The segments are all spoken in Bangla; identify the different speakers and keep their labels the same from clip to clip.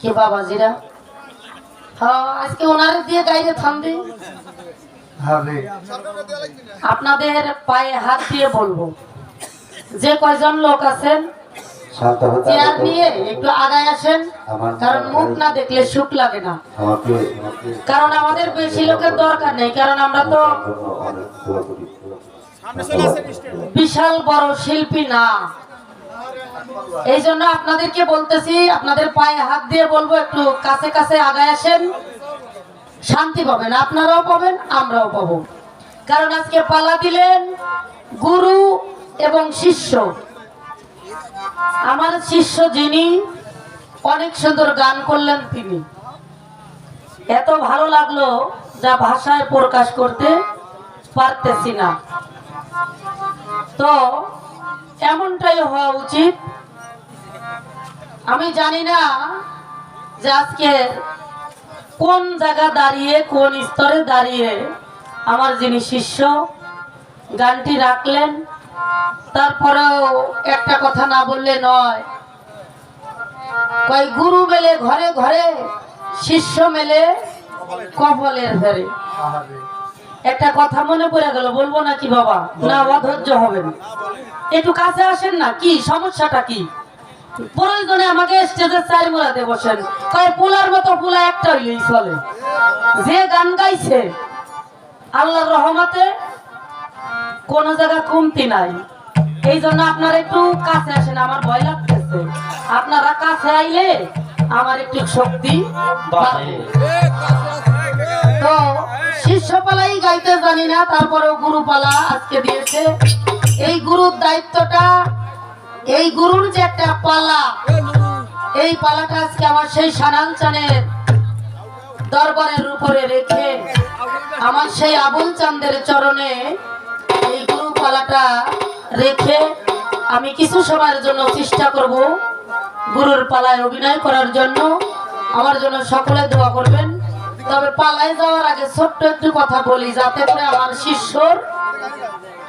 Speaker 1: কে বাবাজিরা? হ্যাঁ আজকে ওনার দিয়ে গাইরে থামবে। আপনাদের পায়ে হাত দিয়ে বলব। যে কয়জন লোক আছেন চেয়ার নিয়ে একটু আগায় আসেন কারণ মুখ না দেখলে সুখ লাগে না। কারণ আমাদের বেশি লোকের দরকার নেই কারণ আমরা তো বিশাল বড় শিল্পী না। এই জন্য আপনাদেরকে বলতেছি, আপনাদের পায়ে হাত দিয়ে বলব, একটু কাছে কাছে আগায় আসেন। শান্তি পাবেন, আপনারাও পাবেন, আমরাও কারণ আজকে পালা দিলেন গুরু এবং শিষ্য। আমার শিষ্য যিনি, অনেক সুন্দর গান করলেন তিনি। এত ভালো লাগল যা ভাষায় প্রকাশ করতে পারতেছি না। তো, এমনটাই হওয়া উচিত। আমি জানি না যে আজকে কোন জায়গা দাঁড়িয়ে, কোন স্তরে দাঁড়িয়ে আমার যিনি শিষ্য গানটি রাখলেন, তারপরেও একটা কথা না বললে নয়। কয় গুরু মেলে ঘরে ঘরে, শিষ্য মেলে কপালের ঘরে। একটা কথা মনে পড়ে গেল, বলব নাকি বাবা? না, অধৈর্য হবেন একটু কাছে আসেন না, কি সমস্যাটা কি? প্রয়োজনে আমাকে স্টেজের চার বসেন। কয়, পোলার মতো পোলা একটা হইলেই চলে। যে গান গাইছে, আল্লাহর রহমতে কোন জায়গা কমতি নাই। এই জন্য আপনারা একটু কাছে আসেন, আমার ভয় লাগতেছে। আপনারা কাছে আইলে আমার একটু শক্তি তো শিষ্যপালাই গাইতে জানি না, তারপরেও গুরুপালা আজকে দিয়েছে। এই গুরুর দায়িত্বটা এই গুরুর যে একটা পালা, এই পালাটা আজকে আমার সেই সানাল চানের দরবারের উপরে রেখে আমার সেই আবুল চান্দের চরণে এই গুরু পালাটা রেখে আমি কিছু সময়ের জন্য চেষ্টা করব গুরুর পালায় অভিনয় করার জন্য। আমার জন্য সকলে দোয়া করবেন। তবে পালায় যাওয়ার আগে ছোট্ট একটু কথা বলি, যাতে করে আমার শিষ্যর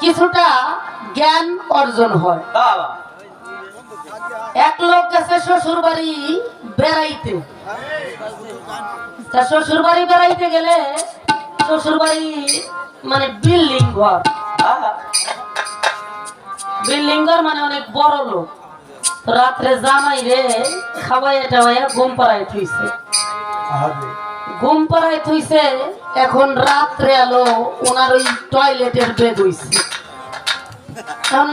Speaker 1: কিছুটা জ্ঞান অর্জন হয়। এক লোক গেছে শ্বশুর বাড়ি বেড়াইতে। তা শ্বশুর বাড়ি বেড়াইতে গেলে শ্বশুর বাড়ি মানে বিল্ডিং ঘর। বিল্ডিং ঘর মানে অনেক বড় লোক। রাত্রে জামাই রে খাওয়াই টাওয়াইয়া ঘুম পাড়ায় থুইছে। ঘুম পাড়ায় থুইছে, এখন রাত্রে আলো ওনার ওই টয়লেটের বেদ হইছে।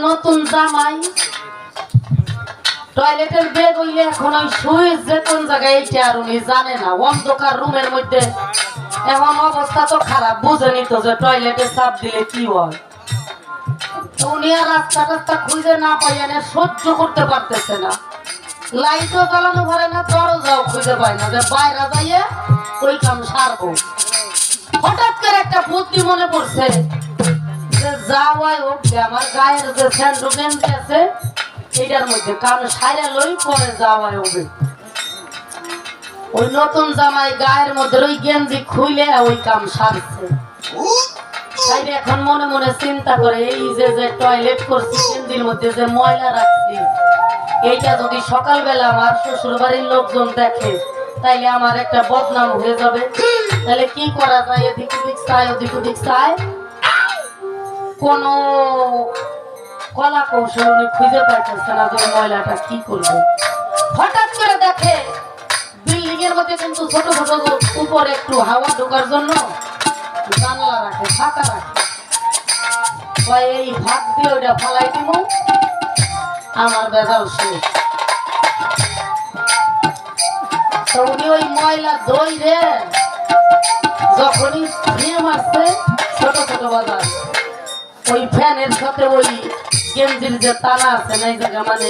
Speaker 1: নতুন জামাই টয়লেটের বেগ হইলে এখন ওই সুইচ যে কোন জায়গায় এইটা আর উনি জানে না। অন্ধকার রুমের মধ্যে এখন অবস্থা তো খারাপ, বুঝেনি তো যে টয়লেটে চাপ দিলে কি হয়। উনি আর রাস্তা টাস্তা খুঁজে না সহ্য করতে পারতেছে না। লাইটও জ্বালানো না, দরজাও খুঁজে পায় না যে বাইরে যাইয়ে ওই কাম সারবো। হঠাৎ করে একটা বুদ্ধি মনে পড়ছে যে যাওয়াই উঠবে আমার গায়ের যে স্যান্ডো আছে এটার মধ্যে, কারণ সাইরা লই পরে যাওয়াই হবে। ওই নতুন জামাই গায়ের মধ্যে ওই গেঞ্জি খুইলে ওই কাম সারছে। এখন মনে মনে চিন্তা করে, এই যে যে টয়লেট করছি, গেঞ্জির মধ্যে যে ময়লা রাখছি, এইটা যদি সকালবেলা আমার শ্বশুর বাড়ির লোকজন দেখে, তাইলে আমার একটা বদনাম হয়ে যাবে। তাহলে কি করা যায়? এদিক ওদিক চায়, ওদিক ওদিক চায়। কোনো কলা কৌশল খুঁজে পাইতেছে না যে ময়লাটা কি করবে। হঠাৎ করে দেখে বিল্ডিং এর মধ্যে কিন্তু ছোট ছোট উপরে একটু হাওয়া ঢোকার জন্য জানলা রাখে, ফাঁকা রাখে। এই ভাত দিয়ে ওইটা ফালাই দিব। আমার বেজাল শেষ উনি ওই ময়লা দই রে, যখনই দিয়ে মারছে, ছোট ছোট বাজার। ওই ফ্যানের সাথে ওই গেঞ্জির যে তালা আছে না এই মানে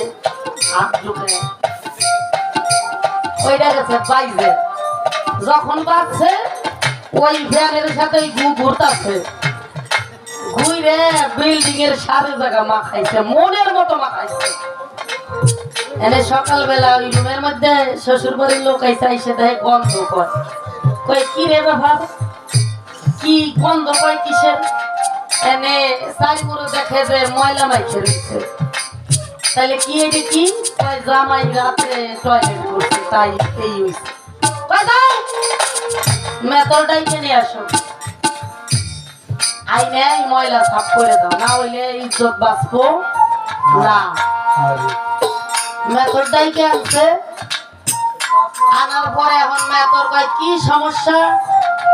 Speaker 1: যখন বাজছে, ওই ফ্যানের সাথে গু ঘুরতাছে। ঘুরে বিল্ডিং এর সারে জায়গা মাখাইছে, মনের মতো মাখাইছে। এনে সকালবেলা ওই রুমের মধ্যে শ্বশুর বাড়ির লোক আইসা এসে দেখে গন্ধ কয় কয়, কি রে ব্যাপার কি গন্ধ কয় কিসের? এনে সাইমুরো দেখে যে ময়লা মাইছে রয়েছে তাহলে কি এটা কি? কয় জামাই রাতে টয়লেট করছে, তাই এই হইছে। কয় যাও মেতলটাই কিনে আসো। আইনে এই ময়লা সাফ করে দাও, না হইলে ইজ্জত বাঁচবো না।
Speaker 2: আরে
Speaker 1: মেথরটাই কে আনছে। আনার পরে এখন মেথর কয়, কি সমস্যা?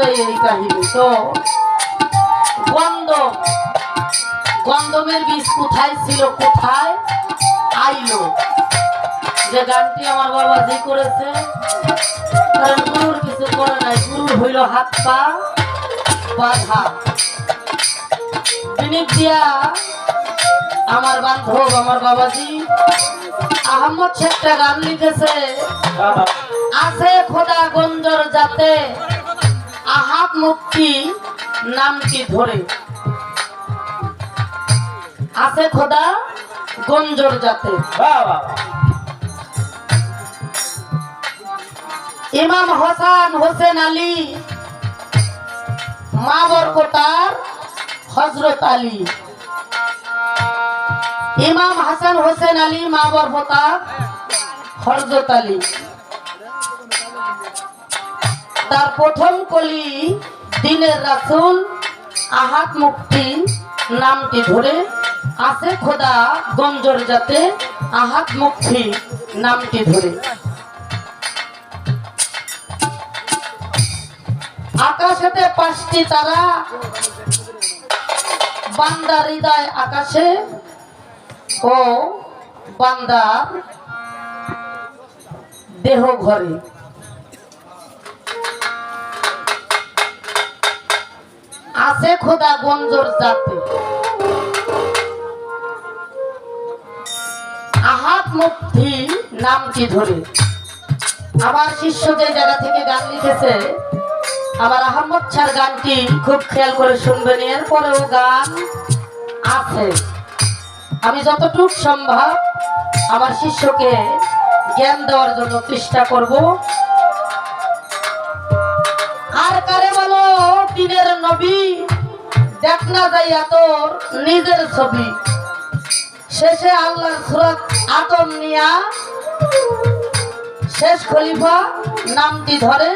Speaker 1: পরে এই কাহিনী তো গন্ধ। গন্ধমের বীজ কোথায় ছিল কোথায় আইলো? যে গানটি আমার বাবা যে করেছে কারণ গুরুর কিছু করে নাই। গুরুর হইল হাত পা বাধা। বিনিক দিয়া আমার বান্ধব আমার বাবাজি আহমদ শেখটা গান লিখেছে। আছে খোদা গঞ্জর যাতে আহাত মুক্তি নামটি ধরে। আছে খোদা গঞ্জর যাতে ইমাম হাসান হোসেন আলী মা বরকতার হজরত আলী। ইমাম হাসান হোসেন আলী মা বরকতার হজরত আলী। তার প্রথম কলি, দিনের রাসুল, আহাত মুক্তি নামটি ধরে, আছে খোদা গঞ্জর যাতে আহাত মুক্তি নামটি ধরে। আকাশেতে পাঁচটি তারা, বান্দার হৃদয় আকাশে ও বান্দার দেহ ঘরে। আছে খোদা গঞ্জর জাতে। আহাত মুক্তি নামটি ধরে। আমার শিষ্য যে জায়গা থেকে গান লিখেছে, আমার আহমদ ছাড় গানটি খুব খেয়াল করে শুনবেন, এরপরেও গান আছে। আমি যতটুক সম্ভব আমার শিষ্যকে জ্ঞান দেওয়ার জন্য চেষ্টা করব। দিনের নবী, দেখ না যাইয়া তোর নিজের ছবি। শেষে আল্লাহর সুরত আদম নিয়া শেষ খলিফা নামটি ধরে,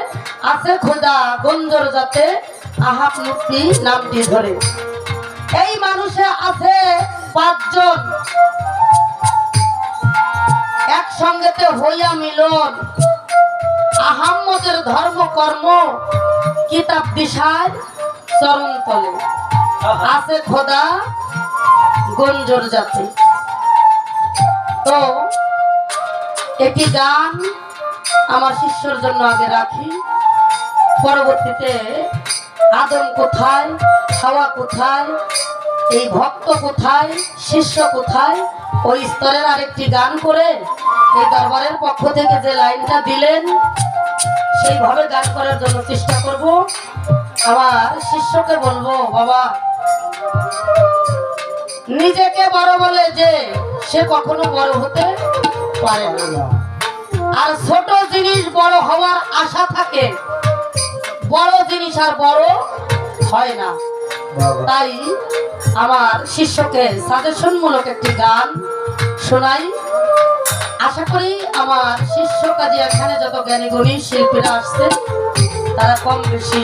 Speaker 1: আছে খোদা গঞ্জর যাতে আহাত মুক্তি নামটি ধরে। এই মানুষে আছে পাঁচজন। একসঙ্গেতে হইয়া মিলন। আহাম্মদের ধর্ম কর্ম কিতাব দিশার চরণ তলে। আছে খোদা গঞ্জর জাতি। তো একটি গান আমার শিষ্যর জন্য আগে রাখি। পরবর্তীতে আদম কোথায় হাওয়া কোথায় এই ভক্ত কোথায় শিষ্য কোথায় ওই স্তরের আরেকটি গান করে এই দরবারের পক্ষ থেকে যে লাইনটা দিলেন সেইভাবে গান করার জন্য চেষ্টা করব। আমার শিষ্যকে বলব, বাবা, নিজেকে বড় বলে যে সে কখনো বড় হতে পারে না। আর ছোট জিনিস বড় হওয়ার আশা থাকে, বড় জিনিস আর বড় হয় না। তাই আমার শিষ্যকে সাজেশন মূলক একটি গান শোনাই। আশা করি আমার শিষ্য কাজে এখানে যত জ্ঞানী গণী শিল্পীরা আসছে তারা কম বেশি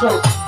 Speaker 1: So.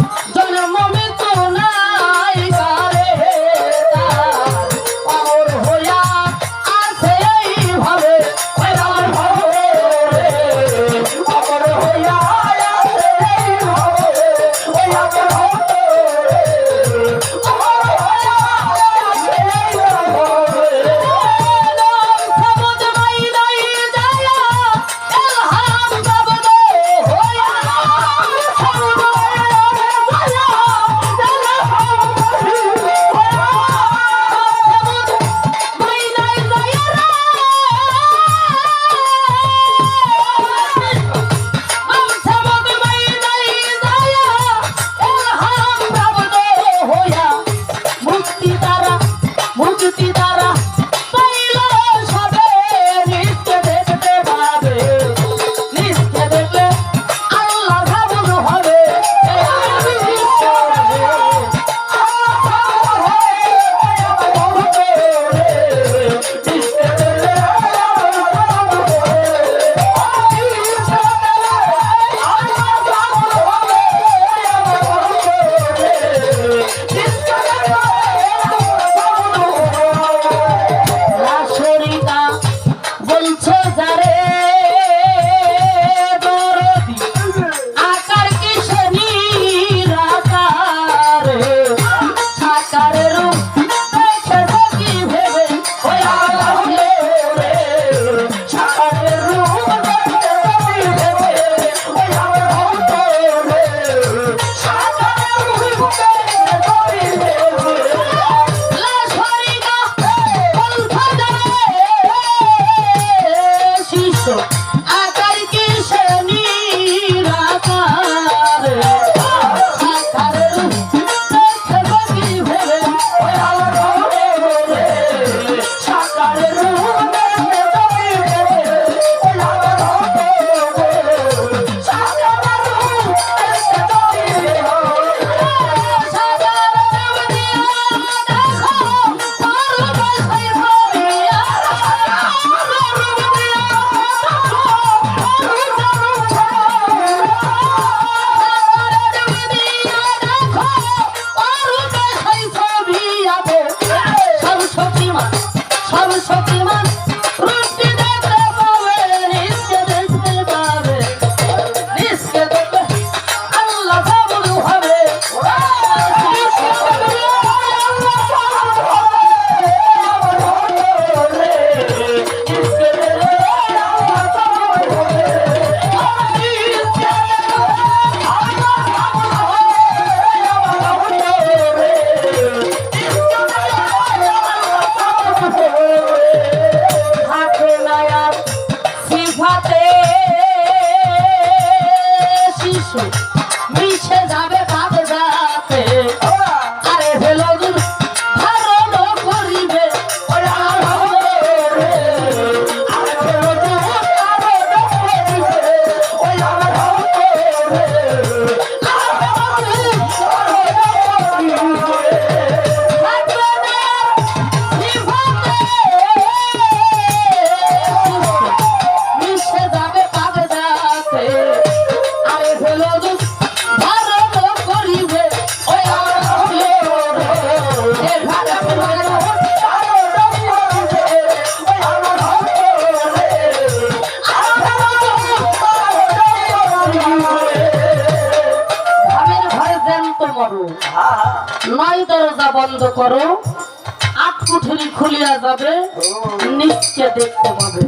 Speaker 1: দেখতে পাবে।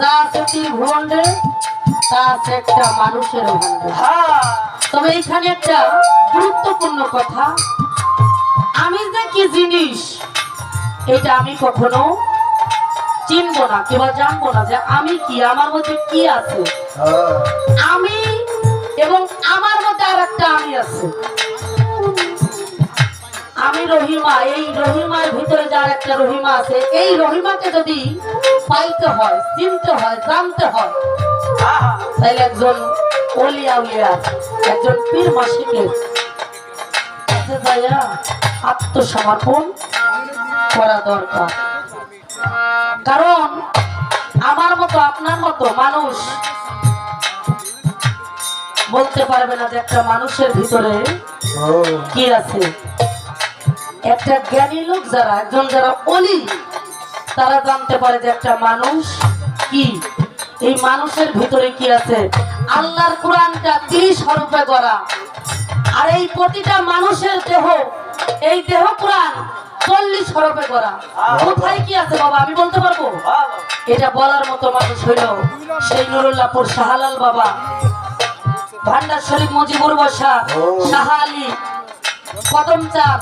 Speaker 1: যা আছে ত্রিভুবনে তা একটা মানুষের ভান্ডার তবে এখানে একটা গুরুত্বপূর্ণ কথা। আমি যে কি জিনিস এটা আমি কখনো চিনবো না কিংবা জানব না যে আমি কি আমার মধ্যে কি আছে। আমি এবং আমার মধ্যে আর একটা আমি আছে। রহিমা এই রহিমার ভিতরে যার একটা রহিমা আছে এই রহিমাকে যদি পাইতে হয় চিনতে হয় জানতে হয় তাহলে একজন অলিয়া উলিয়া একজন পীর যাইয়া আত্মসমর্পণ করা দরকার। কারণ আমার মতো আপনার মতো মানুষ বলতে পারবে না যে একটা মানুষের ভিতরে কি আছে। একটা জ্ঞানী লোক যারা, একজন যারা অলি, তারা জানতে পারে যে একটা মানুষ কি? এই মানুষের ভিতরে কি আছে? আল্লাহর কোরআনটা তিরিশ হরফে করা আর এই প্রতিটা মানুষের দেহ, এই দেহ কোরআন চল্লিশ হরফে করা কোথায় কি আছে বাবা, আমি বলতে পারব? এটা বলার মতো মানুষ হইল সেই নুরুল্লাহপুর শাহালাল বাবা। ভান্ডার শরীফ মুজিবুর বসা শাহ আলী কদম চাঁদ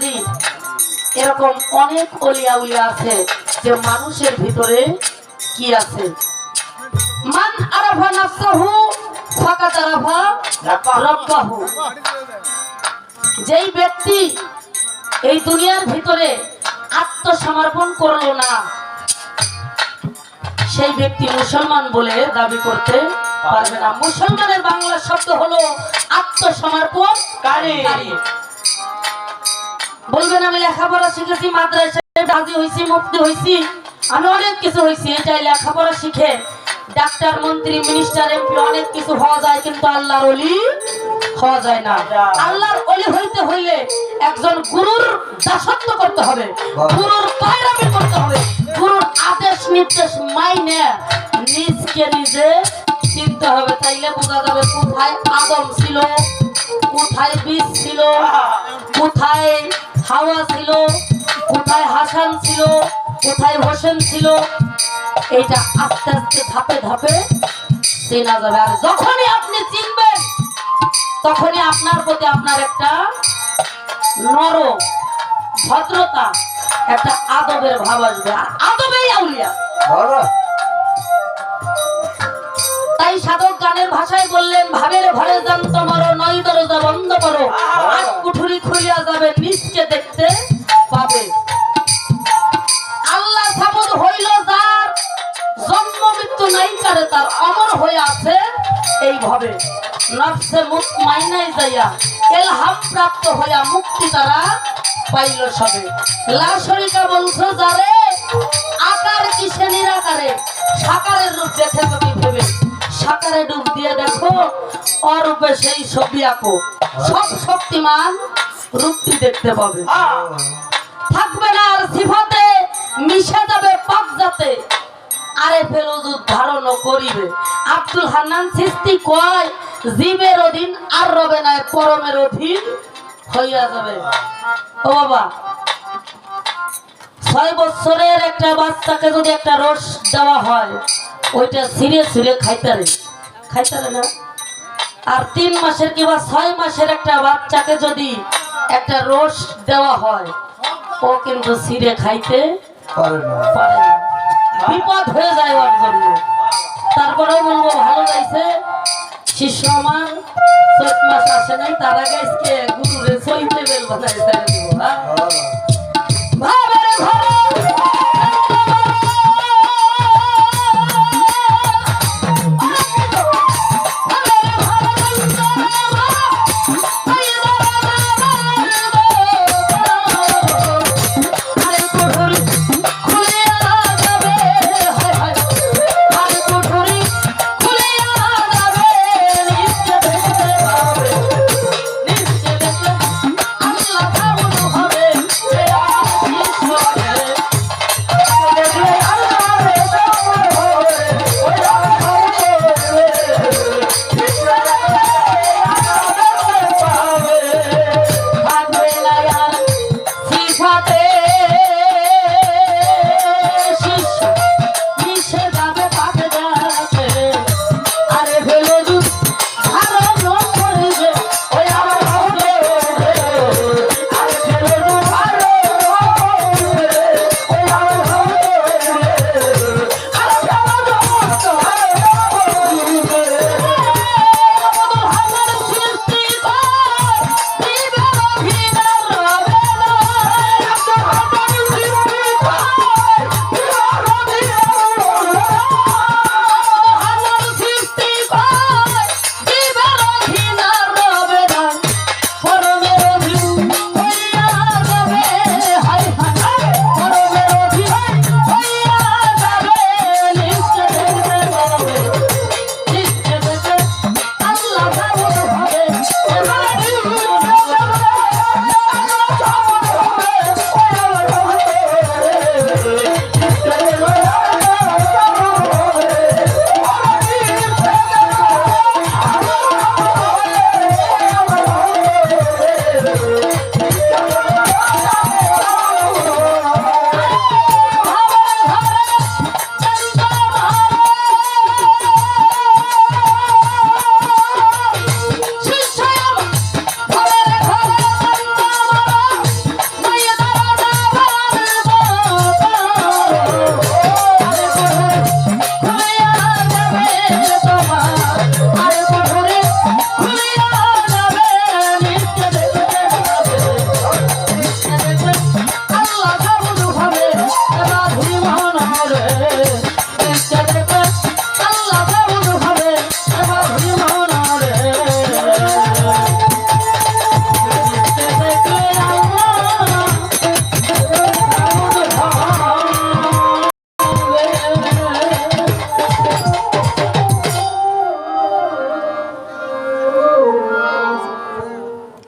Speaker 1: মদন এরকম অনেক অলিয়া উলিয়া আছে যে মানুষের ভিতরে কি আছে? মান আরাফা নাফসাহু ফাকাত আরাফা রব্বাহু। যেই ব্যক্তি এই দুনিয়ার ভিতরে আত্মসমর্পণ করল না, সেই ব্যক্তি মুসলমান বলে দাবি করতে পারবে না। মুসলমানের বাংলা শব্দ হলো আত্মসমর্পণ বলবেন আমি লেখাপড়া শিখেছি মাদ্রাসায় রাজি হয়েছি মুক্তি হয়েছি আমি অনেক কিছু হয়েছি এটাই লেখাপড়া শিখে। ডাক্তার মন্ত্রী মিনিস্টার এমপি অনেক কিছু হওয়া যায় কিন্তু আল্লাহর অলি হওয়া যায় না। আল্লাহর অলি হইতে হইলে একজন গুরুর দাসত্ব করতে হবে গুরুর পায়রামি করতে হবে। গুরুর আদেশ নির্দেশ মাইনে নিজকে নিজে চিনতে হবে, তাইলে বোঝা যাবে কোথায় আদম ছিল, কোথায় বীজ ছিল, কোথায় হাওয়া ছিল, কোথায় হাসান ছিল, কোথায় হোসেন ছিল। এইটা আস্তে আস্তে ধাপে ধাপে চেনা যাবে। আর যখনই আপনি চিনবেন, তখনই আপনার প্রতি আপনার একটা নরম ভদ্রতা, একটা আদবের ভাব আসবে। আর আদবেই আউলিয়া। তাই সাধক গানের ভাষায় বললেন ভাবের ঘরে যান তোমার নয় দরজা বন্ধ করো। আজ কুঠুরি খুলিয়া যাবে নিচকে দেখতে পাবে। আল্লাহ সাবুদ হইল যার জন্ম মৃত্যু নাই করে তার অমর হয়ে আছে এইভাবে নফসে মুখ মাইনাই যাইয়া এলহাম প্রাপ্ত হইয়া মুক্তি তারা পাইল সবে। লাশরিকা বলছো যারে আকার কিসে নিরাকারে সাকারের রূপ দেখে তুমি ভেবে। সাকারে ডুব দিয়ে দেখো অরূপে সেই ছবি আঁকো। সব শক্তিমান রূপটি দেখতে পাবে। থাকবে না আর সিফাতে মিশে যাবে পাক যাতে আরে ফেরোজুর ধারণ করিবে। আব্দুল হান্নান সৃষ্টি কয় জীবের অধীন আর রবে না পরমের অধীন হইয়া যাবে। ও বাবা ছয় বছরের একটা বাচ্চাকে যদি একটা রস দেওয়া হয় ওইটা ছিঁড়ে ছিঁড়ে খাইতারে খাইতারে না? আর তিন মাসের কিংবা ছয় মাসের একটা বাচ্চাকে যদি একটা রস দেওয়া হয় ও কিন্তু ছিঁড়ে খাইতে
Speaker 2: পারে না।
Speaker 1: বিপদ হয়ে যায় ওর জন্য। তারপরেও বলব ভালো গাইছে। শিষ্য আমার চৈত মাস আসে নাই তার আগে আজকে গুরুরে সইতে বেল ছেড়ে দিব হ্যাঁ?